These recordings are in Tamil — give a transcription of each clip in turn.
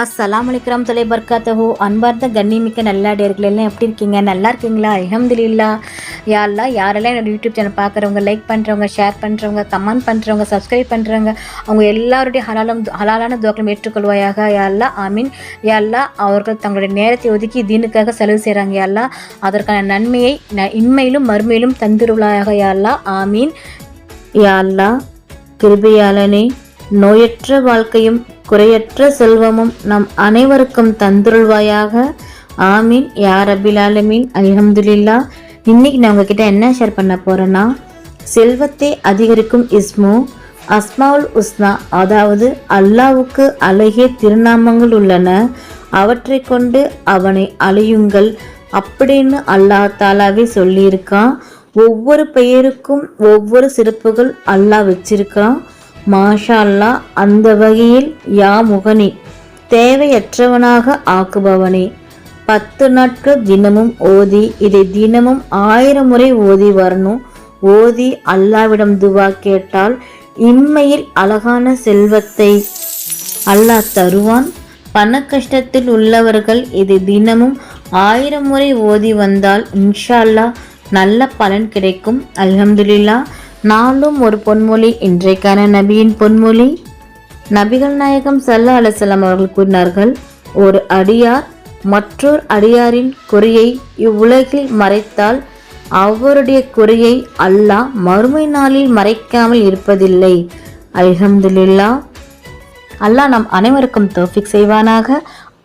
அஸ்ஸலாம் அலைக்ரம் தொலை பர்காத்தஹோ. அன்பார்ந்த கண்ணிமிக்க நல்லாடியர்கள் எல்லாம் எப்படி இருக்கீங்க? நல்லா இருக்கீங்களா? அல்ஹம்துலில்லா. யாரெல்லாம் யாரெல்லாம் என்னோடய யூடியூப் சேனல் பார்க்குறவங்க லைக் பண்ணுறவங்க ஷேர் பண்ணுறவங்க கமெண்ட் பண்ணுறவங்க சப்ஸ்கிரைப் பண்ணுறவங்க அவங்க எல்லாருடைய ஹலாலம் ஹலாலான துவக்கம் ஏற்றுக்கொள்வாயாக. யாரெல்லாம் ஆமீன். யாரெல்லாம் அவர்கள் தங்களுடைய நேரத்தை ஒதுக்கி தீனுக்காக செலவு செய்கிறாங்க யாரெல்லாம் அதற்கான நன்மையை ந இன்மையிலும் மறுமையிலும் தந்திருவாயாக யாரெல்லாம் ஆமீன். யாரெல்லாம் கிருபையாளனே நோயற்ற வாழ்க்கையும் குறையற்ற செல்வமும் நம் அனைவருக்கும் தந்துருள்வாயாக. ஆமீன். யார் அபிலாலமீன் அலமதுல்லா இன்னைக்கு நான் உங்ககிட்ட என்ன ஷேர் பண்ண போறேன்னா செல்வத்தை அதிகரிக்கும் இஸ்மு அஸ்மாவுல் உஸ்னா அதாவது அல்லாவுக்கு அழகிய திருநாமங்கள் உள்ளன. அவற்றை கொண்டு அவனை அழையுங்கள் அப்படின்னு அல்லாஹ் தாலாவே சொல்லியிருக்கான். ஒவ்வொரு பெயருக்கும் ஒவ்வொரு சிறப்புகள் அல்லாஹ் வச்சிருக்கான். மாஷா அல்லாஹ் அந்த வகையில் யா முகனி தேவையற்றவனாக ஆக்குபவனே. பத்து நாட்கள் தினமும் ஓதி இதை தினமும் ஆயிரம் முறை ஓதி வரணும். ஓதி அல்லாவிடம் துவா கேட்டால் இம்மையில் அழகான செல்வத்தை அல்லாஹ் தருவான். பண கஷ்டத்தில் உள்ளவர்கள் இது தினமும் ஆயிரம் முறை ஓதி வந்தால் இன்ஷா அல்லாஹ் நல்ல பலன் கிடைக்கும். அல்ஹம்துலில்லா நாளும் ஒரு பொன்மொழி இன்றைக்கான நபியின் பொன்மொழி. நபிகள் நாயகம் சல்லா அலுவலம் அவர்கள் கூறினார்கள் ஒரு அடியார் மற்றொரு அடியாரின் குறையை இவ்வுலகில் மறைத்தால் அவருடைய குறையை அல்லாஹ் மறுமை நாளில் மறைக்காமல் இருப்பதில்லை. அல்ஹம்துல்லா அல்லாஹ் நம் அனைவருக்கும் தோஃபிக் செய்வானாக.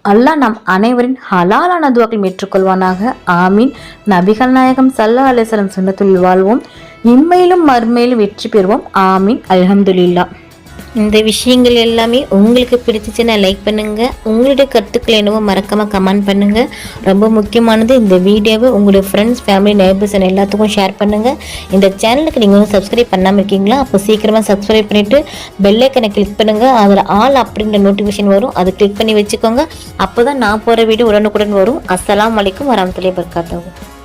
அல்லாஹ் நம் அனைவரின் ஹலாலான துவாக்கள் ஏற்றுக்கொள்வானாக. ஆமீன். நபிகள் நாயகம் சல்லா அலிஸ்லம் சுண்ணத்துள் வாழ்வோம். இம்மையிலும் மறுமையிலும் வெற்றி பெறுவோம். ஆமீன். அல்ஹம்துலில்லா. இந்த விஷயங்கள் எல்லாமே உங்களுக்கு பிடிச்சிச்சுன்னா லைக் பண்ணுங்கள் உங்களுடைய கருத்துக்கள் என்னவோ மறக்காமல் கமெண்ட் பண்ணுங்கள் ரொம்ப முக்கியமானது இந்த வீடியோவை உங்களுடைய ஃப்ரெண்ட்ஸ் ஃபேமிலி நேபர்ஸ் அண்ட் எல்லாத்துக்கும் ஷேர் பண்ணுங்கள் இந்த சேனலுக்கு நீங்கள் வந்து சப்ஸ்கிரைப் பண்ணாமல் இருக்கீங்களா? அப்போ சீக்கிரமாக சப்ஸ்கிரைப் பண்ணிவிட்டு பெல்லைக்கனை கிளிக் பண்ணுங்கள் அதில் ஆல் அப்படின்ற நோட்டிஃபிகேஷன் வரும். அதை கிளிக் பண்ணி வச்சுக்கோங்க. அப்போ தான் நான் போகிற வீடியோ உடனுக்குடன் வரும். அஸ்லாம் அலைக்கும் வரமத்துலேயே பர்காத்தவும்